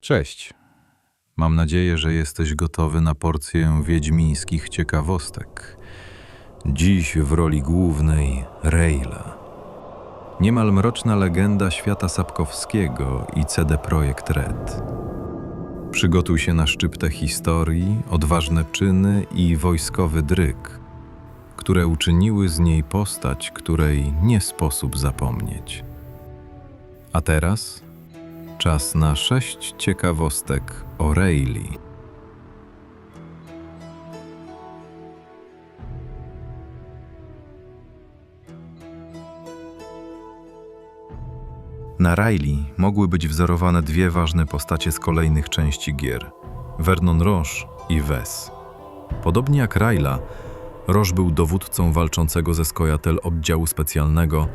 Cześć. Mam nadzieję, że jesteś gotowy na porcję wiedźmińskich ciekawostek. Dziś w roli głównej Rejla. Niemal mroczna legenda świata Sapkowskiego i CD Projekt Red. Przygotuj się na szczyptę historii, odważne czyny i wojskowy dryk, które uczyniły z niej postać, której nie sposób zapomnieć. A teraz czas na sześć ciekawostek o Rayleigh. Na Riley mogły być wzorowane dwie ważne postacie z kolejnych części gier: Vernon Roche i Wes. Podobnie jak Rayla, Roche był dowódcą walczącego ze Skojatel oddziału specjalnego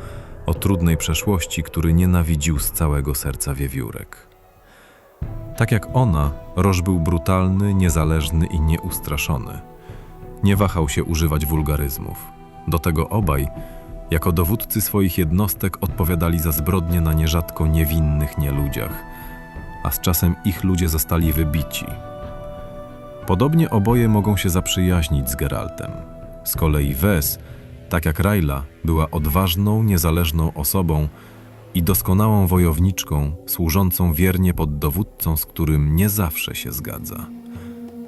o trudnej przeszłości, który nienawidził z całego serca wiewiórek. Tak jak ona, Roche był brutalny, niezależny i nieustraszony. Nie wahał się używać wulgaryzmów. Do tego obaj, jako dowódcy swoich jednostek, odpowiadali za zbrodnie na nierzadko niewinnych nieludziach, a z czasem ich ludzie zostali wybici. Podobnie oboje mogą się zaprzyjaźnić z Geraltem. Z kolei Wes, tak jak Rayla, była odważną, niezależną osobą i doskonałą wojowniczką, służącą wiernie pod dowódcą, z którym nie zawsze się zgadza.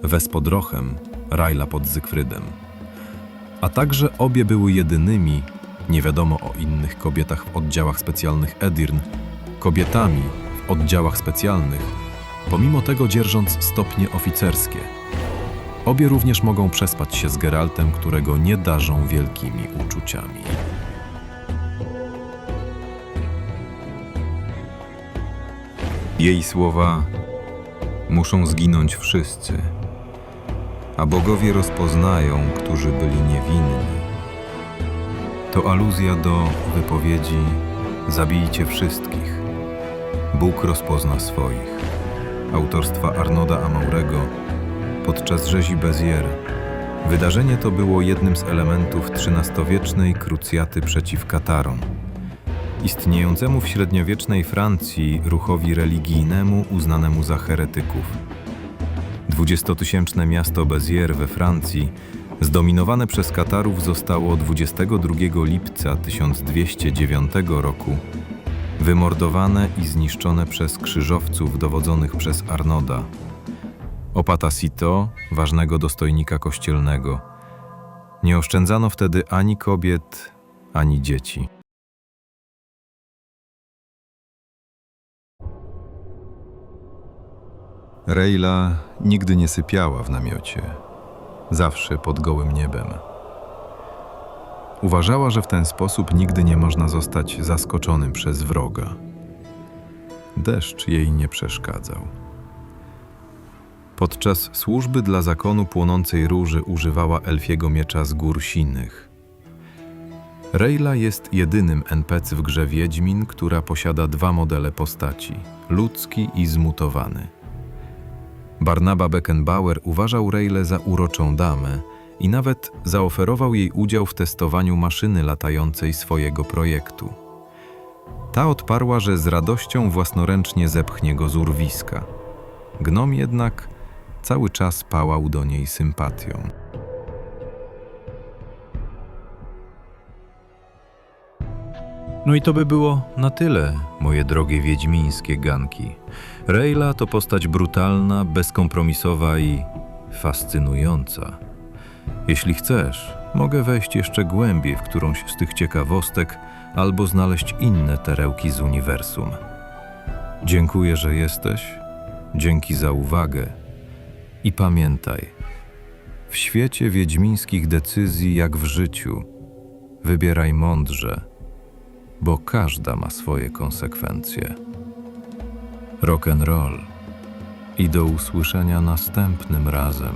Wes pod Rochem, Rayla pod Zygfrydem. A także obie były jedynymi, nie wiadomo o innych kobietach w oddziałach specjalnych Edirn, kobietami w oddziałach specjalnych, pomimo tego dzierżąc stopnie oficerskie. Obie również mogą przespać się z Geraltem, którego nie darzą wielkimi uczuciami. Jej słowa muszą zginąć wszyscy, a bogowie rozpoznają, którzy byli niewinni. To aluzja do wypowiedzi Zabijcie wszystkich. Bóg rozpozna swoich. Autorstwa Arnoda Amaurego podczas rzezi Bezier. Wydarzenie to było jednym z elementów XIII-wiecznej krucjaty przeciw Katarom. Istniejącemu w średniowiecznej Francji ruchowi religijnemu uznanemu za heretyków. Dwudziestotysięczne miasto Beziers we Francji, zdominowane przez Katarów, zostało 22 lipca 1209 roku wymordowane i zniszczone przez krzyżowców dowodzonych przez Arnoda. Opata Sito, ważnego dostojnika kościelnego. Nie oszczędzano wtedy ani kobiet, ani dzieci. Rejla nigdy nie sypiała w namiocie, zawsze pod gołym niebem. Uważała, że w ten sposób nigdy nie można zostać zaskoczonym przez wroga. Deszcz jej nie przeszkadzał. Podczas służby dla zakonu płonącej róży używała elfiego miecza z gór sinych. Reyla jest jedynym NPC w grze Wiedźmin, która posiada dwa modele postaci ludzki i zmutowany. Barnaba Beckenbauer uważał Reyle za uroczą damę i nawet zaoferował jej udział w testowaniu maszyny latającej swojego projektu. Ta odparła, że z radością własnoręcznie zepchnie go z urwiska. Gnom jednak cały czas pałał do niej sympatią. No i to by było na tyle, moje drogie wiedźmińskie ganki. Reyla to postać brutalna, bezkompromisowa i fascynująca. Jeśli chcesz, mogę wejść jeszcze głębiej w którąś z tych ciekawostek albo znaleźć inne terełki z uniwersum. Dziękuję, że jesteś. Dzięki za uwagę. I pamiętaj, w świecie wiedźmińskich decyzji, jak w życiu, wybieraj mądrze, bo każda ma swoje konsekwencje. Rock and roll. I do usłyszenia następnym razem.